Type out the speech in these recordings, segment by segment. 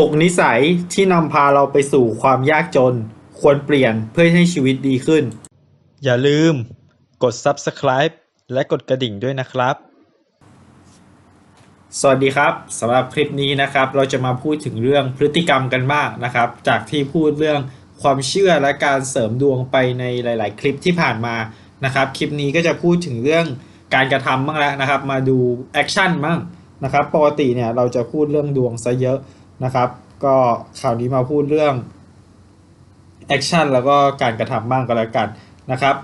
6 นิสัยที่นำพาเราไปสู่ความยากจน ควรเปลี่ยนเพื่อให้ชีวิตดีขึ้น อย่าลืม กด Subscribe และกดกระดิ่งด้วยนะครับ สวัสดีครับสำหรับคลิปนี้นะครับ เราจะมาพูดถึงเรื่องพฤติกรรมกันบ้างนะครับ จากที่พูดเรื่องความเชื่อและการเสริมดวงไปในหลาย ๆ คลิปที่ผ่านมานะครับ คลิปนี้ก็จะพูดถึงเรื่องการกระทำบ้างแล้วนะครับ มาดูแอคชั่นบ้างนะครับ ปกติเนี่ยเราจะพูดเรื่องดวงซะเยอะ นะครับ ก็ข่าวนี้มาพูดเรื่องแอคชั่นแล้วก็การกระทำบ้างก็แล้วกันนะครับ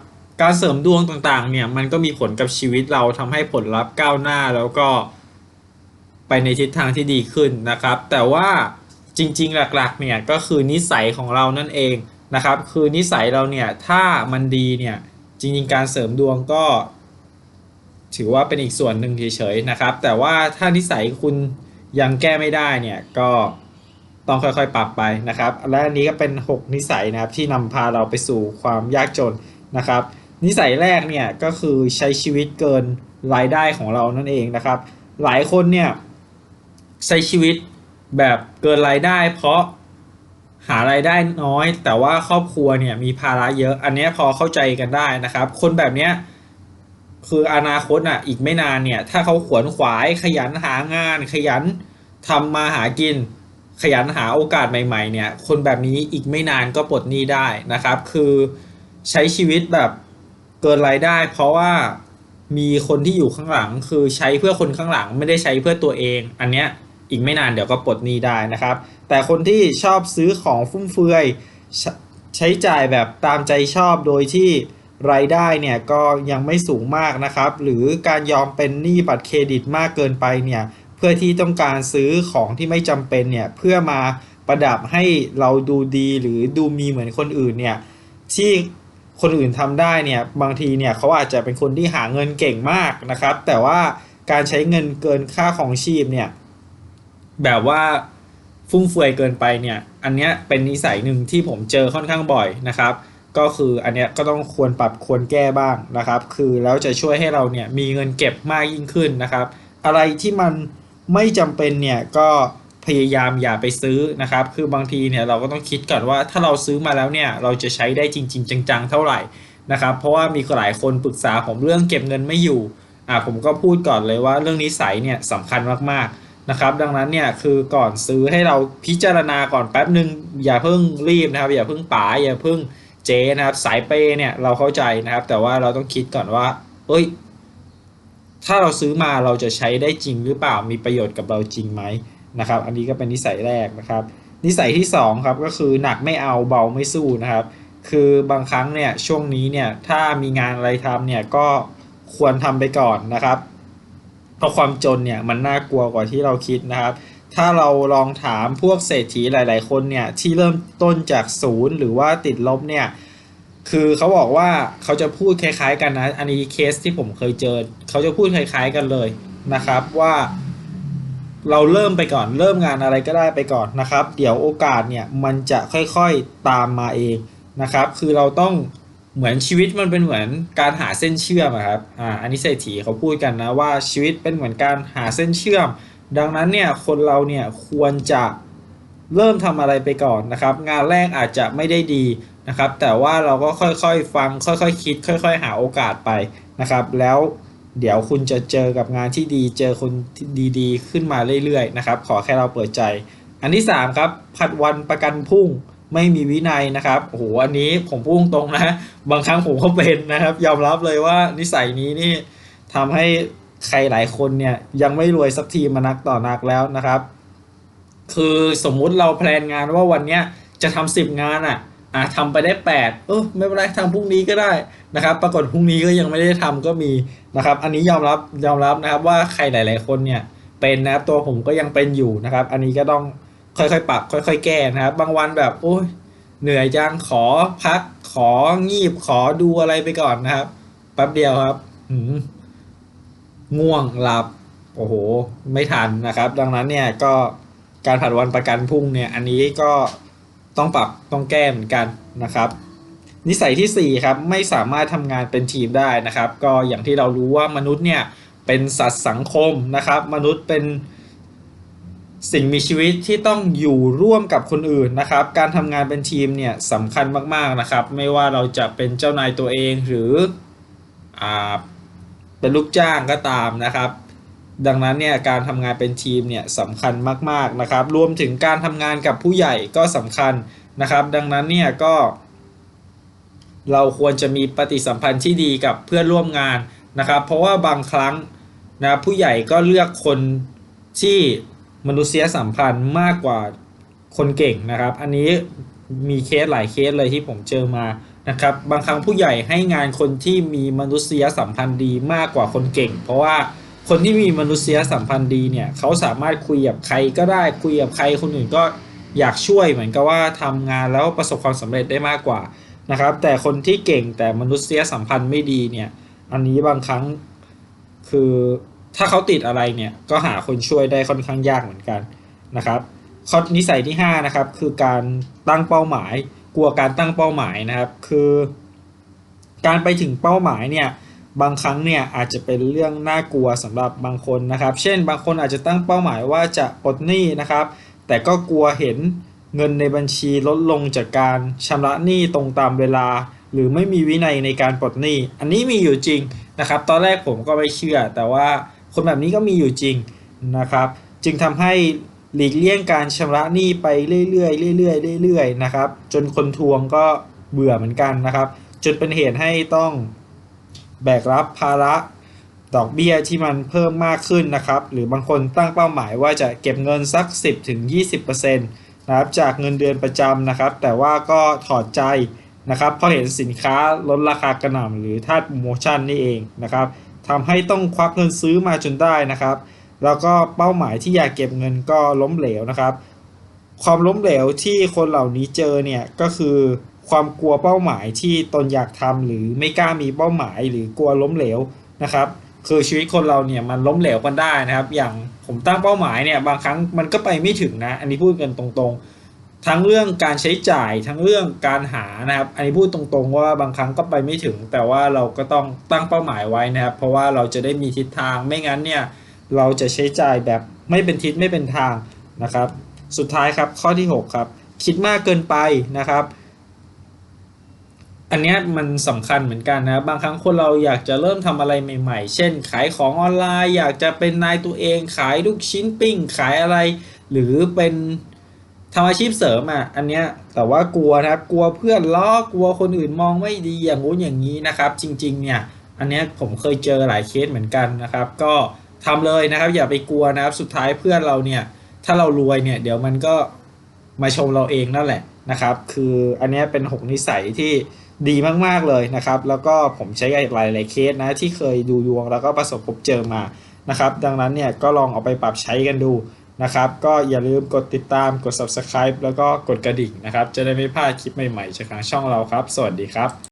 การเสริมดวงต่างๆเนี่ยมันก็มีผลกับชีวิตเราทำให้ผลลัพธ์ก้าวหน้าแล้วก็ไปในทิศทางที่ดีขึ้นนะครับ แต่ว่าจริงๆ หลักๆเนี่ยก็คือนิสัยของเรานั่นเองนะครับ คือนิสัยเราเนี่ยถ้ามันดีเนี่ยจริงๆ การเสริมดวงก็ ถือว่าเป็นอีกส่วนหนึ่งเฉยๆนะครับ แต่ว่าถ้านิสัยคุณ ยังแก้ไม่ได้เนี่ยก็ต้องค่อยๆ ปรับไปนะครับ และอันนี้ก็เป็น 6 นิสัยนะครับที่นำพาเราไปสู่ความยากจนนะครับ นิสัยแรกเนี่ยก็คือใช้ชีวิตเกินรายได้ของเรานั่นเองนะครับ หลายคนเนี่ยใช้ชีวิตแบบเกินรายได้ เพราะหารายได้น้อย แต่ว่าครอบครัวเนี่ยมีภาระเยอะ อันนี้พอเข้าใจกันได้นะครับ คนแบบเนี้ย คืออนาคตอะ อีกไม่นานเนี่ย ถ้าเขาขวนขวายขยันหางาน ขยันทำมาหากิน ขยันหาโอกาสใหม่ ๆ เนี่ย คนแบบนี้อีกไม่นานก็ปลดหนี้ได้นะครับ คือใช้ชีวิตแบบเกินรายได้ เพราะว่ามีคนที่อยู่ข้างหลัง คือใช้เพื่อคนข้างหลังไม่ได้ใช้เพื่อตัวเอง อันเนี้ยอีกไม่นานเดี๋ยวก็ปลดหนี้ได้นะครับ แต่คนที่ชอบซื้อของฟุ่มเฟือยใชใช้จ่ายแบบตามใจชอบโดยที่ รายได้เนี่ยก็ยังไม่สูงมากนะครับ หรือการยอมเป็นหนี้บัตรเครดิตมากเกินไปเนี่ยเพื่อที่ต้องการซื้อของที่ไม่จำเป็นเนี่ยเพื่อมาประดับให้เราดูดีหรือดูมีเหมือนคนอื่นเนี่ยที่คนอื่นทำได้เนี่ยบางทีเนี่ยเขาอาจจะเป็นคนที่หาเงินเก่งมากนะครับ แต่ว่าการใช้เงินเกินค่าของชีพเนี่ยแบบว่าฟุ่มเฟือยเกินไปเนี่ยอันเนี้ยเป็นนิสัยหนึ่งที่ผมเจอค่อนข้างบ่อยนะครับ ก็คืออันเนี้ยก็ต้องควรปรับควรแก้บ้างนะครับ คือแล้วจะช่วยให้เราเนี่ยมีเงินเก็บมากยิ่งขึ้นนะครับ อะไรที่มันไม่จำเป็นเนี่ยก็พยายามอย่าไปซื้อนะครับ คือบางทีเนี่ยเราก็ต้องคิดก่อนว่าถ้าเราซื้อมาแล้วเนี่ยเราจะใช้ได้จริง ๆ จังๆ เท่าไหร่นะครับ เพราะว่ามีหลายคนปรึกษาผมเรื่องเก็บเงินไม่อยู่อ่าผมก็พูดก่อนเลยว่าเรื่องนิสัยเนี่ยสำคัญมากๆนะครับ ดังนั้นเนี่ยคือก่อนซื้อให้เราพิจารณาก่อนแป๊บหนึ่งอย่าเพิ่งรีบนะครับ อย่าเพิ่งป๋าอย่าเพิ่ง เจนะครับ สายเปเนี่ยเราเข้าใจนะครับ แต่ว่าเราต้องคิดก่อนว่า เอ้ย ถ้าเราซื้อมาเราจะใช้ได้จริงหรือเปล่ามีประโยชน์กับเราจริงไหมนะครับ อันนี้ก็เป็นนิสัยแรกนะครับ นิสัยที่สองครับก็คือหนักไม่เอาเบาไม่สู้นะครับ คือบางครั้งเนี่ยช่วงนี้เนี่ยถ้ามีงานอะไรทำเนี่ยก็ควรทำไปก่อนนะครับเพราะความจนเนี่ยมันน่ากลัวกว่าที่เราคิดนะครับ ถ้าเราลองถามพวกเศรษฐีหลาย ๆ คนเนี่ยที่เริ่มต้นจากศูนย์หรือว่าติดลบเนี่ยคือเขาบอกว่าเขาจะพูดคล้าย ๆ กันนะอันนี้เคสที่ผมเคยเจอเขาจะพูดคล้าย ๆ กันเลยนะครับว่าเราเริ่มไปก่อนเริ่มงานอะไรก็ได้ไปก่อนนะครับ เดี๋ยวโอกาสเนี่ยมันจะค่อยๆตามมาเองนะครับ คือเราต้องเหมือนชีวิตมันเป็นเหมือนการหาเส้นเชื่อมครับอ่าอันนี้เศรษฐีเขาพูดกันนะว่าชีวิตเป็นเหมือนการหาเส้นเชื่อม ดังนั้นเนี่ยคนเราเนี่ยควรจะเริ่มทำอะไรไปก่อนนะครับ งานแรกอาจจะไม่ได้ดีนะครับ แต่ว่าเราก็ค่อยๆฟังค่อยๆคิด ค่อย ๆ หาโอกาสไปนะครับ แล้วเดี๋ยวคุณจะเจอกับงานที่ดี เจอคนที่ดีๆ ขึ้นมาเรื่อยๆนะครับ ขอแค่เราเปิดใจ อันที่สามครับผัดวันประกันพรุ่งไม่มีวินัยนะครับโอ้โหอันนี้ผมพูดตรงนะ บางครั้งผมก็เป็นนะครับ ยอมรับเลยว่านิสัยนี้นี่ทำให้ ใครหลายคนเนี่ยยังไม่รวยสักทีมานักต่อนักแล้วนะครับ คือสมมุติเราแพลนงานว่าวันเนี้ยจะทำสิบงานอะอะทำไปได้แปดเออไม่เป็นไรทำพรุ่งนี้ก็ได้นะครับ ปรากฏพรุ่งนี้ก็ยังไม่ได้ทำก็มีนะครับ อันนี้ยอมรับยอมรับนะครับว่าใครหลาย ๆ คนเนี่ยเป็นนะครับตัวผมก็ยังเป็นอยู่นะครับ อันนี้ก็ต้องค่อยๆปรับค่อย ๆ แก้นะครับ บางวันแบบโอ้ยเหนื่อยจังขอพักของีบขอดูอะไรไปก่อนนะครับแป๊บเดียวครับหืม ง่วงหลับโอ้โห ไม่ทันนะครับ ดังนั้นเนี่ยก็การผัดวันประกันพรุ่งเนี่ย อันนี้ก็ต้องปรับต้องแก้เหมือนกันนะครับ นิสัยที่ 4 ครับ ไม่สามารถทำงานเป็นทีมได้นะครับ ก็อย่างที่เรารู้ว่ามนุษย์เนี่ยเป็นสัตว์สังคมนะครับ มนุษย์เป็นสิ่งมีชีวิตที่ต้องอยู่ร่วมกับคนอื่นนะครับ การทำงานเป็นทีมเนี่ยสำคัญมากๆนะครับ ไม่ว่าเราจะเป็นเจ้านายตัวเองหรืออา เป็นลูกจ้างก็ตามนะครับ ดังนั้นเนี่ยการทำงานเป็นทีมเนี่ยสำคัญมากๆนะครับ รวมถึงการทำงานกับผู้ใหญ่ก็สำคัญนะครับ ดังนั้นเนี่ยก็ เราควรจะมีปฏิสัมพันธ์ที่ดีกับเพื่อนร่วมงานนะครับ เพราะว่าบางครั้งนะผู้ใหญ่ก็เลือกคนที่มนุษยสัมพันธ์มากกว่าคนเก่งนะครับ อันนี้มีเคสหลายเคสเลยที่ผมเจอมา นะครับบางครั้งผู้ใหญ่ให้งานคนที่มีมนุษยสัมพันธ์ดีมากกว่าคนเก่ง เพราะว่าคนที่มีมนุษยสัมพันธ์ดีเนี่ยเขาสามารถคุยกับใครก็ได้คุยกับใครคนอื่นก็อยากช่วยเหมือนกับว่าทำงานแล้วประสบความสำเร็จได้มากกว่านะครับ แต่คนที่เก่งแต่มนุษยสัมพันธ์ไม่ดีเนี่ย อันนี้บางครั้งคือถ้าเขาติดอะไรเนี่ยก็หาคนช่วยได้ค่อนข้างยากเหมือนกันนะครับข้อนิสัยที่5นะครับคือการตั้งเป้าหมาย กลัวการตั้งเป้าหมายนะครับ คือ การไปถึงเป้าหมายเนี่ยบางครั้งเนี่ยอาจจะเป็นเรื่องน่ากลัวสำหรับบางคนนะครับ เช่น บางคนอาจจะตั้งเป้าหมายว่าจะปลดหนี้นะครับ แต่ก็กลัวเห็นเงินในบัญชีลดลงจากการชำระหนี้ตรงตามเวลา หรือไม่มีวินัยในการปลดหนี้ อันนี้มีอยู่จริงนะครับ ตอนแรกผมก็ไม่เชื่อ แต่ว่าคนแบบนี้ก็มีอยู่จริงนะครับ จึงทำให้ หลีกเลี่ยงการชำระหนี้ไปเรื่อยๆเรื่อยๆเรื่อยๆนะครับ จนคนทวงก็เบื่อเหมือนกันนะครับ จนเป็นเหตุให้ต้องแบกรับภาระดอกเบี้ยที่มันเพิ่มมากขึ้นนะครับ หรือบางคนตั้งเป้าหมายว่าจะเก็บเงินสัก 10-20%นะครับจากเงินเดือนประจำนะครับ แต่ว่าก็ถอดใจนะครับเพราะเห็นสินค้าลดราคากระหน่ำหรือท่าโปรโมชั่นนี่เองนะครับทำให้ต้องควักเงินซื้อมาจนได้นะครับ แล้วก็เป้าหมายที่อยากเก็บเงินก็ล้มเหลวนะครับ ความล้มเหลวที่คนเหล่านี้เจอเนี่ยก็คือความกลัวเป้าหมายที่ตนอยากทำหรือไม่กล้ามีเป้าหมายหรือกลัวล้มเหลวนะครับ คือชีวิตคนเราเนี่ยมันล้มเหลวกันได้นะครับ อย่างผมตั้งเป้าหมายเนี่ยบางครั้งมันก็ไปไม่ถึงนะ อันนี้พูดกันตรงๆ ทั้งเรื่องการใช้จ่ายทั้งเรื่องการหานะครับ อันนี้พูดตรงๆ ว่าบางครั้งก็ไปไม่ถึง แต่ว่าเราก็ต้องตั้งเป้าหมายไว้นะครับ เพราะว่าเราจะได้มีทิศทางไม่งั้นเนี่ย เราจะใช้จ่ายแบบไม่เป็นทิศไม่เป็นทางนะครับ สุดท้ายครับข้อที่ 6 ครับ คิดมากเกินไปนะครับ อันนี้มันสำคัญเหมือนกันนะบางครั้งคนเราอยากจะเริ่มทำอะไรใหม่ ๆ เช่น ขายของออนไลน์ อยากจะเป็นนายตัวเอง ขายลูกชิ้นปิ้ง ขายอะไร หรือเป็นทำอาชีพเสริมอะ อันเนี้ยแต่ว่ากลัวนะครับ กลัวเพื่อนล้อกลัวคนอื่นมองไม่ดีอย่างงู้นอย่างนี้นะครับ จริง ๆ เนี่ย อันเนี้ยผมเคยเจอหลายเคสเหมือนกันนะครับ ก็ ทำเลยนะครับ อย่าไปกลัวนะครับ สุดท้ายเพื่อนเราเนี่ย ถ้าเรารวยเนี่ย เดี๋ยวมันก็มาชมเราเองนั่นแหละนะครับ คืออันนี้เป็นหกนิสัยที่ดีมาก ๆ เลยนะครับ แล้วก็ผมใช้หลายหลายเคสนะ ที่เคยดูดวงแล้วก็ประสบพบเจอมานะครับ ดังนั้นเนี่ยก็ลองเอาไปปรับใช้กันดูนะครับ ก็อย่าลืมกดติดตามกด subscribe แล้วก็กดกระดิ่งนะครับ จะได้ไม่พลาดคลิปใหม่ ๆ จากทางช่องเราครับ สวัสดีครับ